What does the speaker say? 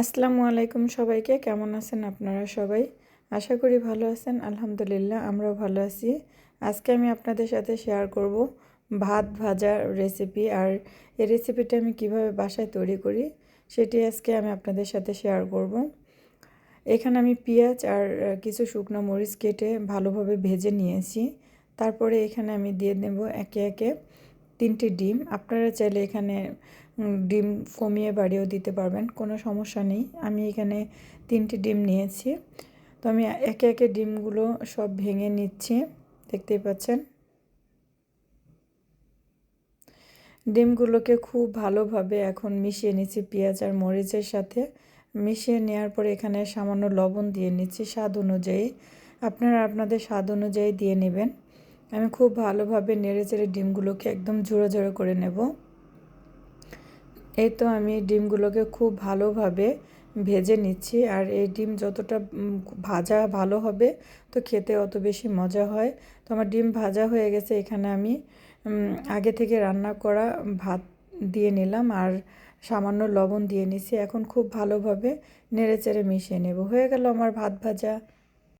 আসসালামু আলাইকুম সবাইকে, কেমন আছেন আপনারা সবাই? আশা করি ভালো আছেন, আলহামদুলিল্লাহ আমরাও ভালো আছি। আজকে আমি আপনাদের সাথে শেয়ার করব ভাত ভাজার রেসিপি আর এই রেসিপিটা আমি কীভাবে বাসায় তৈরি করি সেটি আজকে আমি আপনাদের সাথে শেয়ার করব। এখানে আমি পেঁয়াজ আর কিছু শুকনো মরিচ কেটে ভালোভাবে ভেজে নিয়েছি। তারপরে এখানে আমি দিয়ে নেব একে একে তিনটি ডিম, আপনারা চাইলে এখানে ডিম কমিয়ে বাড়িয়েও দিতে পারবেন, কোনো সমস্যা নেই। আমি এখানে তিনটি ডিম নিয়েছি। তো আমি একে একে ডিমগুলো সব ভেঙে নিচ্ছি, দেখতেই পাচ্ছেন। ডিমগুলোকে খুব ভালোভাবে এখন মিশিয়ে নিচ্ছি পেঁয়াজ আর মরিচের সাথে। মিশিয়ে নেওয়ার পরে এখানে সামান্য লবণ দিয়ে নিচ্ছি স্বাদ অনুযায়ী। আপনারা আপনাদের স্বাদ অনুযায়ী দিয়ে নেবেন। আমি খুব ভালোভাবে নেড়ে চেড়ে ডিমগুলোকে একদম জোড়ো জোড়ো করে নেব। এই তো আমি ডিমগুলোকে খুব ভালোভাবে ভেজে নিচ্ছি আর এই ডিম যতটা ভাজা ভালো হবে তো খেতে অত বেশি মজা হয়। তো আমার ডিম ভাজা হয়ে গেছে, এখানে আমি আগে থেকে রান্না করা ভাত দিয়ে নিলাম আর সামান্য লবণ দিয়ে নিছি এখন খুব ভালোভাবে নেড়ে চেড়ে মিশিয়ে নেব। হয়ে গেল আমার ভাত ভাজা।